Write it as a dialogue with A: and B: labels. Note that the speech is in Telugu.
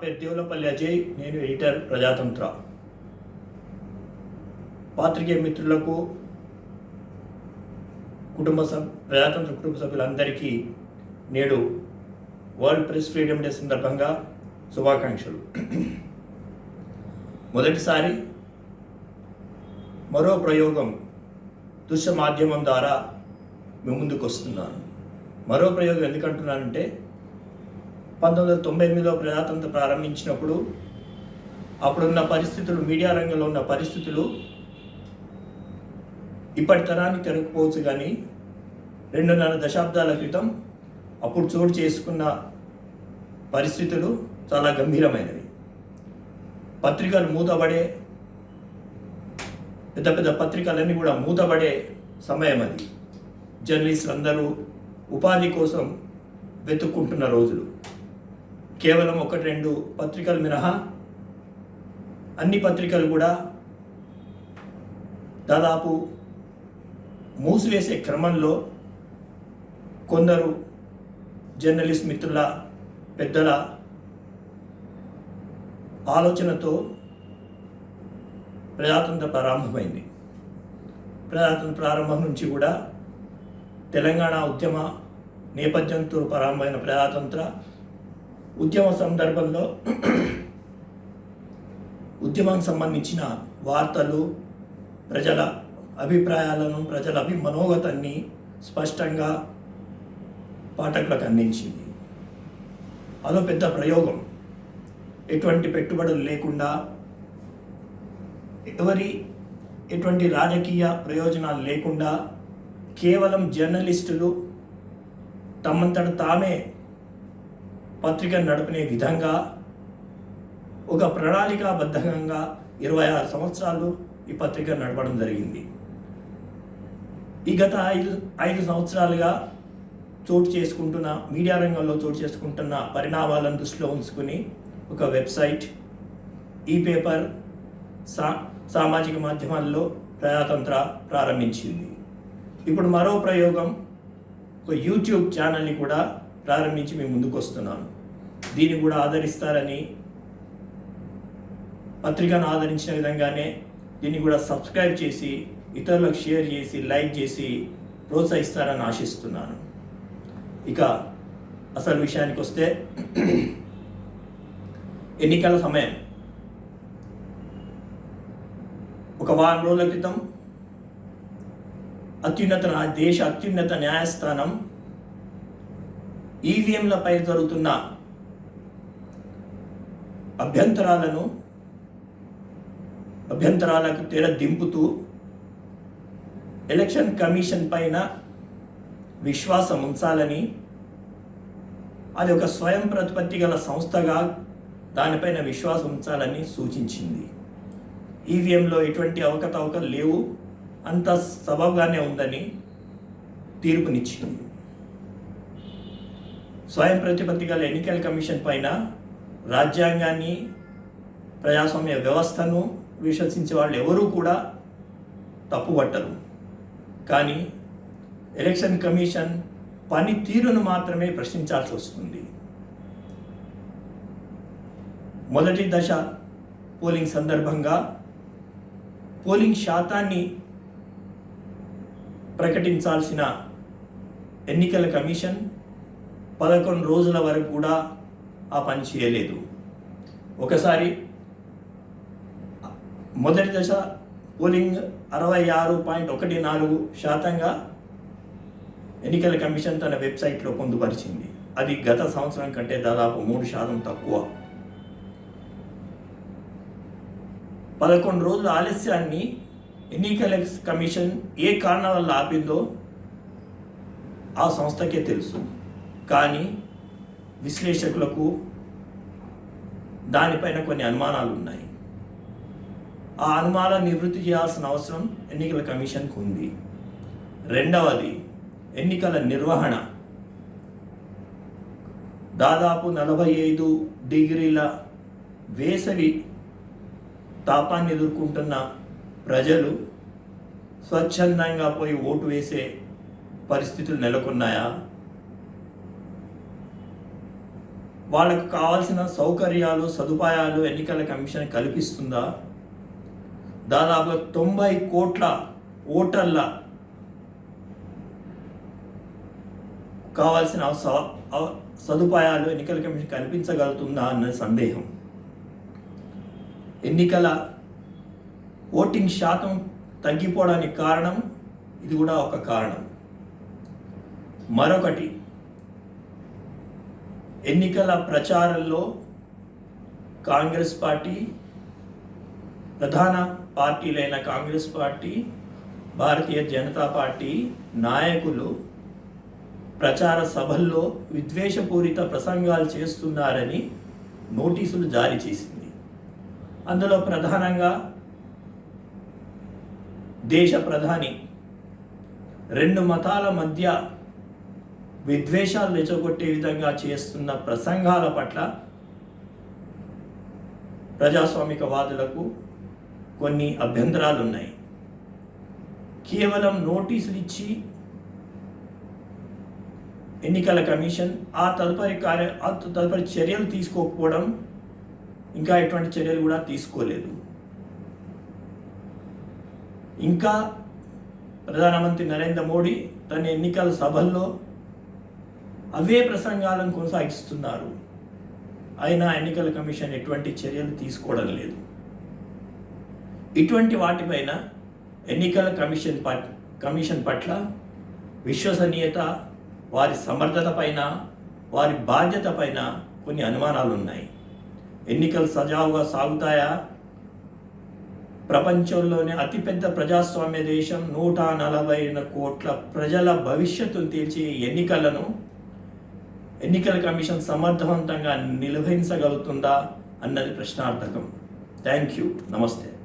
A: పేరు దేవులపల్లి అజయ్ నేను ఎడిటర్ ప్రజాతంత్ర పాత్రికేయ మిత్రులకు కుటుంబ సభ్యు ప్రజాతంత్ర కుటుంబ సభ్యులందరికీ నేడు వరల్డ్ ప్రెస్ ఫ్రీడమ్ డే సందర్భంగా శుభాకాంక్షలు మొదటిసారి మరో ప్రయోగం దృశ్య మాధ్యమం ద్వారా మేము ముందుకు వస్తున్నాను మరో ప్రయోగం ఎందుకంటున్నానంటే పంతొమ్మిది వందల తొంభై ఎనిమిదిలో ప్రజాతంత్రం ప్రారంభించినప్పుడు అప్పుడున్న పరిస్థితులు మీడియా రంగంలో ఉన్న పరిస్థితులు ఇప్పటి తరానికి తెరకపోవచ్చు కానీ రెండున్నర దశాబ్దాల క్రితం అప్పుడు చోటు చేసుకున్న పరిస్థితులు చాలా గంభీరమైనవి పత్రికలు మూతబడే పెద్ద పెద్ద పత్రికలన్నీ కూడా మూతబడే సమయం అది జర్నలిస్టులు అందరూ ఉపాధి కోసం వెతుక్కుంటున్న రోజులు కేవలం ఒకటి రెండు పత్రికలు మినహా అన్ని పత్రికలు కూడా దాదాపు మూసివేసే క్రమంలో కొందరు జర్నలిస్ట్ మిత్రుల పెద్దల ఆలోచనతో ప్రజాతంత్ర ప్రారంభమైంది ప్రజాతంత్ర ప్రారంభం నుంచి కూడా తెలంగాణ ఉద్యమ నేపథ్యంతో ప్రారంభమైన ప్రజాతంత్ర ఉద్యమ సందర్భంలో ఉద్యమానికి సంబంధించిన వార్తలు ప్రజల అభిప్రాయాలను ప్రజల అభిమనోగతాన్ని స్పష్టంగా పాఠకులకు అందించింది అదో పెద్ద ప్రయోగం ఎటువంటి పెట్టుబడులు లేకుండా ఎవరి ఎటువంటి రాజకీయ ప్రయోజనాలు లేకుండా కేవలం జర్నలిస్టులు తమంతట తామే పత్రికను నడిపినే విధంగా ఒక ప్రణాళికాబద్ధంగా ఇరవై ఆరు సంవత్సరాలు ఈ పత్రిక నడపడం జరిగింది ఈ గత ఐదు ఐదు సంవత్సరాలుగా చోటు చేసుకుంటున్న మీడియా రంగంలో చోటు చేసుకుంటున్న పరిణామాలను దృష్టిలో ఉంచుకుని ఒక వెబ్సైట్ ఈ పేపర్ సా సామాజిక మాధ్యమాల్లో ప్రజాతంత్ర ప్రారంభించింది ఇప్పుడు మరో ప్రయోగం ఒక యూట్యూబ్ ఛానల్ని కూడా ప్రారంభించి మేము ముందుకు వస్తున్నాను దీన్ని కూడా ఆదరిస్తారని పత్రికను ఆదరించిన విధంగానే దీన్ని కూడా సబ్స్క్రైబ్ చేసి ఇతరులకు షేర్ చేసి లైక్ చేసి ప్రోత్సహిస్తారని ఆశిస్తున్నాను ఇక అసలు విషయానికి వస్తే ఎన్నికల సమయం ఒక వారం రోజుల క్రితం అత్యున్నత దేశ అత్యున్నత న్యాయస్థానం ఈవీఎంలపై e జరుగుతున్న అభ్యంతరాలను అభ్యంతరాలకు తేడా దింపుతూ ఎలక్షన్ కమిషన్ పైన విశ్వాసం ఉంచాలని అది ఒక స్వయం ప్రతిపత్తి గల సంస్థగా దానిపైన విశ్వాసం ఉంచాలని సూచించింది ఈవీఎంలో e ఎటువంటి అవకతవకలు లేవు అంత సబబ్గానే ఉందని తీర్పునిచ్చింది స్వయం ప్రతిపత్తి గల ఎన్నికల కమిషన్ పైన రాజ్యాంగాన్ని ప్రజాస్వామ్య వ్యవస్థను విశ్వసించే వాళ్ళు ఎవరూ కూడా తప్పుబట్టరు కానీ ఎలక్షన్ కమిషన్ పని తీరును మాత్రమే ప్రశ్నించాల్సి వస్తుంది మొదటి దశ పోలింగ్ సందర్భంగా పోలింగ్ శాతాన్ని ప్రకటించాల్సిన ఎన్నికల కమిషన్ పదకొండు రోజుల వరకు కూడా ఆ పని చేయలేదు ఒకసారి మొదటి దశ పోలింగ్ అరవై ఆరు పాయింట్ ఒకటి నాలుగు శాతంగా ఎన్నికల కమిషన్ తన వెబ్సైట్లో పొందుపరిచింది అది గత సంవత్సరం కంటే దాదాపు మూడు శాతం తక్కువ పదకొండు రోజుల ఆలస్యాన్ని ఎన్నికల కమిషన్ ఏ కారణం వల్ల ఆపిందో ఆ సంస్థకే తెలుసు కానీ విశ్లేషకులకు దానిపైన కొన్ని అనుమానాలు ఉన్నాయి ఆ అనుమానాలు నివృత్తి చేయాల్సిన అవసరం ఎన్నికల కమిషన్కు ఉంది రెండవది ఎన్నికల నిర్వహణ దాదాపు నలభై ఐదు డిగ్రీల వేసవి తాపాన్ని ఎదుర్కొంటున్న ప్రజలు స్వచ్ఛందంగా పోయి ఓటు వేసే పరిస్థితులు నెలకొన్నాయా వాళ్ళకు కావాల్సిన సౌకర్యాలు సదుపాయాలు ఎన్నికల కమిషన్ కల్పిస్తుందా దాదాపు తొంభై కోట్ల ఓటర్ల కావాల్సిన సదుపాయాలు ఎన్నికల కమిషన్ కల్పించగలుగుతుందా అన్న సందేహం ఎన్నికల ఓటింగ్ శాతం తగ్గిపోవడానికి కారణం ఇది కూడా ఒక కారణం మరొకటి ఎన్నికల ప్రచారంలో కాంగ్రెస్ పార్టీ ప్రధాన పార్టీలైన కాంగ్రెస్ పార్టీ భారతీయ జనతా పార్టీ నాయకులు ప్రచార సభల్లో విద్వేషపూరిత ప్రసంగాలు చేస్తున్నారని నోటీసులు జారీ చేసింది అందులో ప్రధానంగా దేశ ప్రధాని రెండు మతాల మధ్య విద్వేషాలు రెచ్చగొట్టే విధంగా చేస్తున్న ప్రసంగాల పట్ల ప్రజాస్వామిక వాదులకు కొన్ని అభ్యంతరాలు ఉన్నాయి కేవలం నోటీసులు ఇచ్చి ఎన్నికల కమిషన్ ఆ తదుపరి కార్య తదుపరి చర్యలు తీసుకోకపోవడం ఇంకా ఎటువంటి చర్యలు కూడా తీసుకోలేదు ఇంకా ప్రధానమంత్రి నరేంద్ర మోడీ తన ఎన్నికల సభల్లో అవే ప్రసంగాలను కొనసాగిస్తున్నారు అయినా ఎన్నికల కమిషన్ ఎటువంటి చర్యలు తీసుకోవడం లేదు ఇటువంటి వాటిపైన ఎన్నికల కమిషన్ పట్ కమిషన్ పట్ల విశ్వసనీయత వారి సమర్థత పైన వారి బాధ్యత పైన కొన్ని అనుమానాలు ఉన్నాయి ఎన్నికలు సజావుగా సాగుతాయా ప్రపంచంలోనే అతిపెద్ద ప్రజాస్వామ్య దేశం నూట నలభై కోట్ల ప్రజల భవిష్యత్తును తీర్చి ఎన్నికలను ఎన్నికల కమిషన్ సమర్థవంతంగా నిర్వహించగలుగుతుందా అన్నది ప్రశ్నార్థకం థ్యాంక్ యూ నమస్తే